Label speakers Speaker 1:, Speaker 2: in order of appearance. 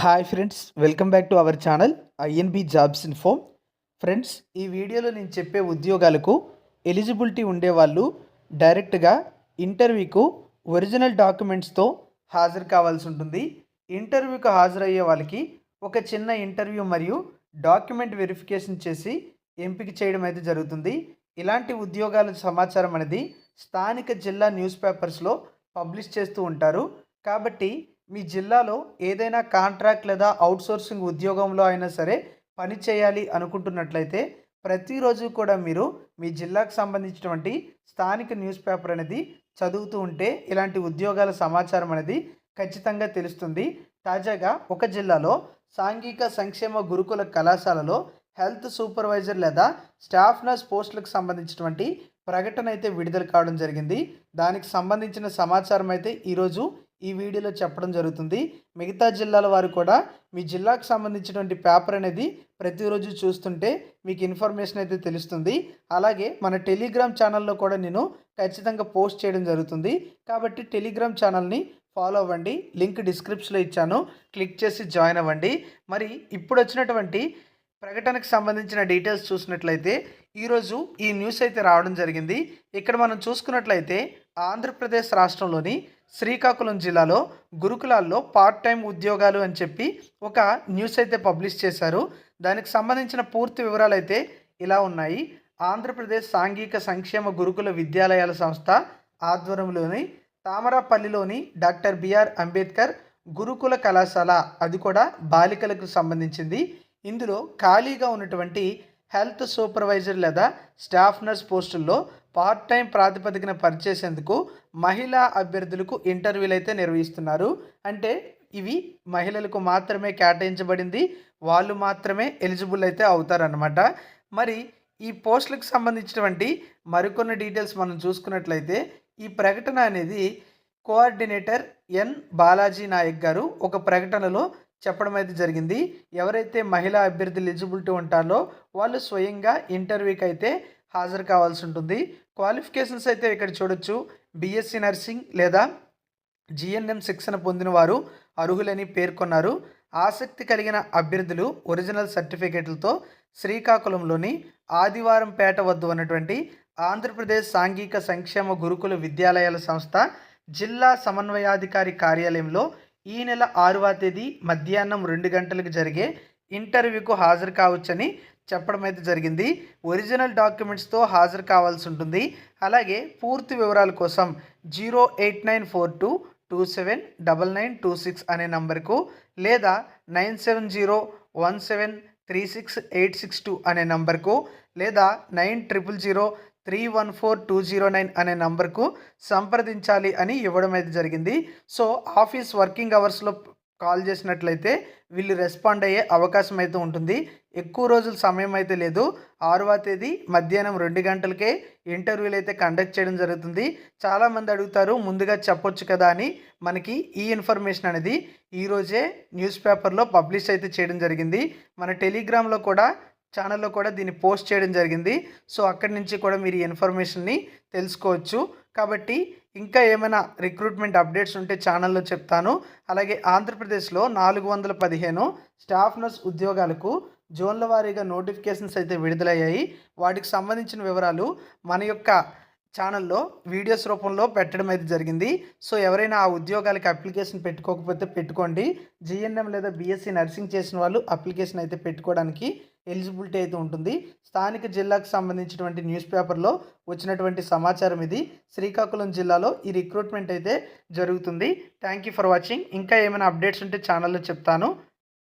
Speaker 1: hi friends welcome back to our channel INB jobs info friends ఈ వీడియోలో నేను చెప్పే ఉద్యోగాలకు ఎలిజిబిలిటీ ఉండేవాళ్ళు డైరెక్ట్గా ఇంటర్వ్యూకు ఒరిజినల్ డాక్యుమెంట్స్తో హాజరు కావాల్సి ఉంటుంది ఇంటర్వ్యూకు హాజరయ్యే వాళ్ళకి ఒక చిన్న ఇంటర్వ్యూ మరియు డాక్యుమెంట్ వెరిఫికేషన్ చేసి ఎంపిక చేయడం అయితే జరుగుతుంది ఇలాంటి ఉద్యోగాల సమాచారం అనేది స్థానిక జిల్లా న్యూస్ పేపర్స్లో పబ్లిష్ చేస్తూ ఉంటారు కాబట్టి మీ జిల్లాలో ఏదైనా కాంట్రాక్ట్ లేదా అవుట్సోర్సింగ్ ఉద్యోగంలో అయినా సరే పని చేయాలి అనుకుంటున్నట్లయితే ప్రతిరోజు కూడా మీరు మీ జిల్లాకు సంబంధించినటువంటి స్థానిక న్యూస్ పేపర్ అనేది చదువుతూ ఉంటే ఇలాంటి ఉద్యోగాల సమాచారం అనేది ఖచ్చితంగా తెలుస్తుంది తాజాగా ఒక జిల్లాలో సాంఘిక సంక్షేమ గురుకుల కళాశాలలో హెల్త్ సూపర్వైజర్ లేదా స్టాఫ్ నర్స్ పోస్టులకు సంబంధించినటువంటి ప్రకటన అయితే విడుదల కావడం జరిగింది దానికి సంబంధించిన సమాచారం అయితే ఈరోజు ఈ వీడియోలో చెప్పడం జరుగుతుంది మిగతా జిల్లాల వారు కూడా మీ జిల్లాకు సంబంధించినటువంటి పేపర్ అనేది ప్రతిరోజు చూస్తుంటే మీకు ఇన్ఫర్మేషన్ అయితే తెలుస్తుంది అలాగే మన టెలిగ్రామ్ ఛానల్లో కూడా నేను ఖచ్చితంగా పోస్ట్ చేయడం జరుగుతుంది కాబట్టి టెలిగ్రామ్ ఛానల్ని ఫాలో అవ్వండి లింక్ డిస్క్రిప్షన్లో ఇచ్చాను క్లిక్ చేసి జాయిన్ అవ్వండి మరి ఇప్పుడు వచ్చినటువంటి ప్రకటనకు సంబంధించిన డీటెయిల్స్ చూసినట్లయితే ఈరోజు ఈ న్యూస్ అయితే రావడం జరిగింది ఇక్కడ మనం చూసుకున్నట్లయితే ఆంధ్రప్రదేశ్ రాష్ట్రంలోని శ్రీకాకుళం జిల్లాలో గురుకులాల్లో పార్ట్ టైం ఉద్యోగాలు అని చెప్పి ఒక న్యూస్ అయితే పబ్లిష్ చేశారు దానికి సంబంధించిన పూర్తి వివరాలు అయితే ఇలా ఉన్నాయి ఆంధ్రప్రదేశ్ సాంఘిక సంక్షేమ గురుకుల విద్యాలయాల సంస్థ ఆధ్వర్యంలోని తామరాపల్లిలోని డాక్టర్ బిఆర్ అంబేద్కర్ గురుకుల కళాశాల అది కూడా బాలికలకు సంబంధించింది ఇందులో ఖాళీగా ఉన్నటువంటి హెల్త్ సూపర్వైజర్ లేదా స్టాఫ్ నర్స్ పోస్టుల్లో పార్ట్ టైం ప్రాతిపదికన పనిచేసేందుకు మహిళా అభ్యర్థులకు ఇంటర్వ్యూలు అయితే నిర్వహిస్తున్నారు అంటే ఇవి మహిళలకు మాత్రమే కేటాయించబడింది వాళ్ళు మాత్రమే ఎలిజిబుల్ అయితే అవుతారనమాట మరి ఈ పోస్టులకు సంబంధించినటువంటి మరికొన్ని డీటెయిల్స్ మనం చూసుకున్నట్లయితే ఈ ప్రకటన అనేది కోఆర్డినేటర్ ఎన్ బాలాజీ నాయక్ గారు ఒక ప్రకటనలో చెప్పడం అయితే జరిగింది ఎవరైతే మహిళా అభ్యర్థులు ఎలిజిబిలిటీ ఉంటారో వాళ్ళు స్వయంగా ఇంటర్వ్యూకి అయితే హాజరు కావాల్సి ఉంటుంది క్వాలిఫికేషన్స్ అయితే ఇక్కడ చూడొచ్చు బిఎస్సి నర్సింగ్ లేదా జిఎన్ఎం శిక్షణ పొందిన వారు అర్హులని పేర్కొన్నారు ఆసక్తి కలిగిన అభ్యర్థులు ఒరిజినల్ సర్టిఫికేట్లతో శ్రీకాకుళంలోని ఆదివారం పేట వద్ద ఉన్నటువంటి ఆంధ్రప్రదేశ్ సాంఘిక సంక్షేమ గురుకుల విద్యాలయాల సంస్థ జిల్లా సమన్వయాధికారి కార్యాలయంలో ఈ నెల ఆరవ తేదీ మధ్యాహ్నం రెండు గంటలకు జరిగే ఇంటర్వ్యూకు హాజరు కావచ్చని చెప్పడం అయితే జరిగింది ఒరిజినల్ డాక్యుమెంట్స్తో హాజరు కావాల్సి ఉంటుంది అలాగే పూర్తి వివరాల కోసం zero eight nine four two two seven double nine two six అనే నంబర్కు లేదా nine seven zero one seven three six eight six two అనే నంబర్కు లేదా nine triple zero three one four two zero nine అనే నంబర్కు సంప్రదించాలి అని ఇవ్వడం అయితే జరిగింది సో ఆఫీస్ వర్కింగ్ అవర్స్లో కాల్ చేసినట్లయితే వీళ్ళు రెస్పాండ్ అయ్యే అవకాశం అయితే ఉంటుంది ఎక్కువ రోజులు సమయం అయితే లేదు ఆరవ తేదీ మధ్యాహ్నం రెండు గంటలకే ఇంటర్వ్యూలు అయితే కండక్ట్ చేయడం జరుగుతుంది చాలామంది అడుగుతారు ముందుగా చెప్పొచ్చు కదా అని మనకి ఈ ఇన్ఫర్మేషన్ అనేది ఈరోజే న్యూస్ పేపర్లో పబ్లిష్ అయితే చేయడం జరిగింది మన టెలిగ్రామ్లో కూడా ఛానల్లో కూడా దీన్ని పోస్ట్ చేయడం జరిగింది సో అక్కడి నుంచి కూడా మీరు ఈ ఇన్ఫర్మేషన్ని తెలుసుకోవచ్చు కాబట్టి ఇంకా ఏమైనా రిక్రూట్మెంట్ అప్డేట్స్ ఉంటే ఛానల్లో చెప్తాను అలాగే ఆంధ్రప్రదేశ్లో నాలుగు వందల పదిహేను స్టాఫ్ నర్స్ ఉద్యోగాలకు జోన్ల వారీగా నోటిఫికేషన్స్ అయితే విడుదలయ్యాయి వాటికి సంబంధించిన వివరాలు మన యొక్క ఛానల్లో వీడియోస్ రూపంలో పెట్టడం అయితే జరిగింది సో ఎవరైనా ఆ ఉద్యోగాలకు అప్లికేషన్ పెట్టుకోకపోతే పెట్టుకోండి జిఎన్ఎం లేదా బీఎస్సీ నర్సింగ్ చేసిన వాళ్ళు అప్లికేషన్ అయితే పెట్టుకోవడానికి ఎలిజిబిలిటీ అయితే ఉంటుంది స్థానిక జిల్లాకు సంబంధించినటువంటి న్యూస్ పేపర్లో వచ్చినటువంటి సమాచారం ఇది శ్రీకాకుళం జిల్లాలో ఈ రిక్రూట్మెంట్ అయితే జరుగుతుంది థ్యాంక్ యూ ఫర్ వాచింగ్ ఇంకా ఏమైనా అప్డేట్స్ ఉంటే ఛానల్లో చెప్తాను